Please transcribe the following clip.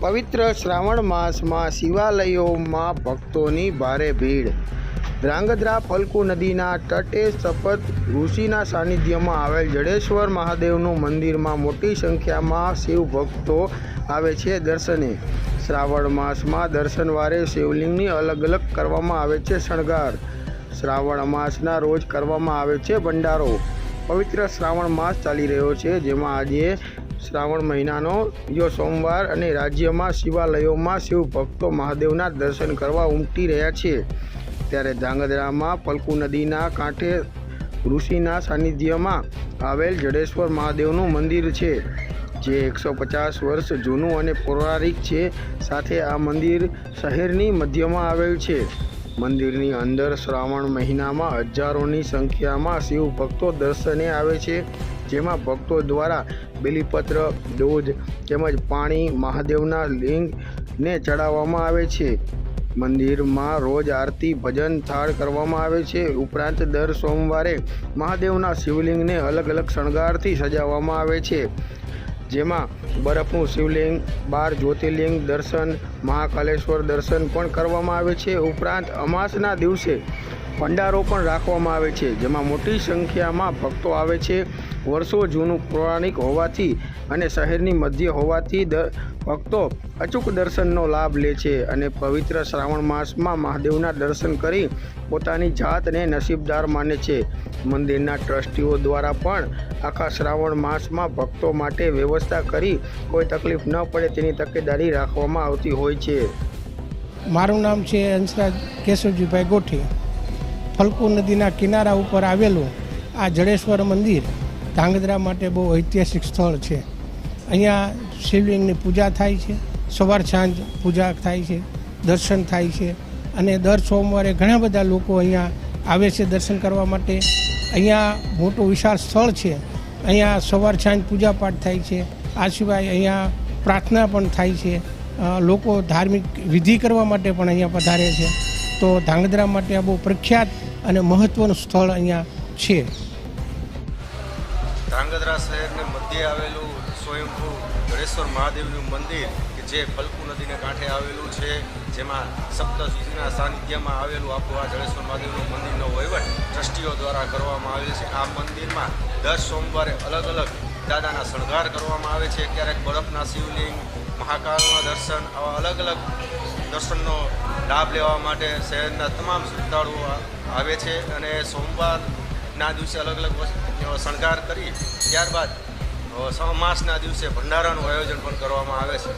પવિત્ર શ્રાવણ માસમાં શિવાલયોમાં ભક્તોની ભારે ભીડ. ધ્રાંગધ્રા ફલકુ નદીના તટે સપત ઋષિના સાનિધ્યમાં આવેલ જડેશ્વર મહાદેવનું મંદિરમાં મોટી સંખ્યામાં શિવ ભક્તો આવે છે દર્શને. શ્રાવણ માસમાં દર્શનવારે શિવલિંગની અલગ અલગ કરવામાં આવે છે શણગાર. શ્રાવણ માસના રોજ કરવામાં આવે છે ભંડારો. પવિત્ર શ્રાવણ માસ ચાલી રહ્યો છે, જેમાં આજે શ્રાવણ મહિનાનો બીજો સોમવાર અને રાજ્યમાં શિવાલયોમાં શિવ ભક્તો મહાદેવના દર્શન કરવા ઉમટી રહ્યા છે. ત્યારે ધ્રાંગધ્રામાં પલકુ નદીના કાંઠે ઋષિના સાનિધ્યમાં આવેલ જડેશ્વર મહાદેવનું મંદિર છે, જે એકસો પચાસ વર્ષ જૂનું અને પૌરાણિક છે. સાથે આ મંદિર શહેરની મધ્યમાં આવેલ છે. મંદિરની અંદર શ્રાવણ મહિનામાં હજારોની સંખ્યામાં શિવ ભક્તો દર્શને આવે છે. જેમાં ભક્તો દ્વારા બિલીપત્ર, દૂધ તેમજ પાણી મહાદેવના લિંગને ચડાવવામાં આવે છે. મંદિરમાં રોજ આરતી, ભજન, થાળ કરવામાં આવે છે. ઉપરાંત દર સોમવારે મહાદેવના શિવલિંગને અલગ અલગ શણગારથી સજાવવામાં આવે છે. જેમાં બરફનું શિવલિંગ, બાર જ્યોતિર્લિંગ દર્શન, મહાકાલેશ્વર દર્શન પણ કરવામાં આવે છે. ઉપરાંત અમાસના દિવસે ભંડારો પણ રાખવામાં આવે છે, જેમાં મોટી સંખ્યામાં ભક્તો આવે છે. વર્ષો જૂનું પૌરાણિક હોવાથી અને શહેરની મધ્ય હોવાથી ભક્તો અચૂક દર્શનનો લાભ લે છે અને પવિત્ર શ્રાવણ માસમાં મહાદેવના દર્શન કરી પોતાની જાતને નસીબદાર માને છે. મંદિરના ટ્રસ્ટીઓ દ્વારા પણ આખા શ્રાવણ માસમાં ભક્તો માટે વ્યવસ્થા કરી કોઈ તકલીફ ન પડે તેની તકેદારી રાખવામાં આવતી હોય છે. મારું નામ છે હંસરાજ કેશવજીભાઈ ગોઠી ફલકુ નદીના કિનારા ઉપર આવેલું આ જડેશ્વર મંદિર ધાંગધ્રા માટે બહુ ઐતિહાસિક સ્થળ છે. અહીંયા શિવલિંગની પૂજા થાય છે, સવાર સાંજ પૂજા થાય છે, દર્શન થાય છે અને દર સોમવારે ઘણા બધા લોકો અહીંયા આવે છે દર્શન કરવા માટે. અહીંયા મોટું વિશાળ સ્થળ છે, અહીંયા સવાર સાંજ પૂજા પાઠ થાય છે, આ સિવાય અહીંયા પ્રાર્થના પણ થાય છે. લોકો ધાર્મિક વિધિ કરવા માટે પણ અહીંયા પધારે છે. તો ધાંગધ્રા માટે આ બહુ પ્રખ્યાત અને મહત્ત્વનું સ્થળ અહીંયા છે. ધ્રાંગધ્રા શહેરને મધ્યે આવેલું સ્વયંભૂ ગણેશ્વર મહાદેવનું મંદિર, કે જે પલકુ નદીને કાંઠે આવેલું છે, જેમાં સપ્તશૃષિના સાનિધ્યમાં આવેલું આપણું આ જળેશ્વર મહાદેવનું મંદિરનો વહીવટ ટ્રસ્ટીઓ દ્વારા કરવામાં આવેલ છે. આ મંદિરમાં દર સોમવારે અલગ અલગ દાદાના શણગાર કરવામાં આવે છે, ક્યારેક બરફના શિવલિંગ મહાકાળના દર્શન, આવા અલગ અલગ દર્શનનો લાભ લેવા માટે શહેરના તમામ શ્રદ્ધાળુઓ આવે છે અને સોમવારના દિવસે અલગ અલગ શણગાર કરી ત્યારબાદ સમાસના દિવસે ભંડારાનું આયોજન પણ કરવામાં આવે છે.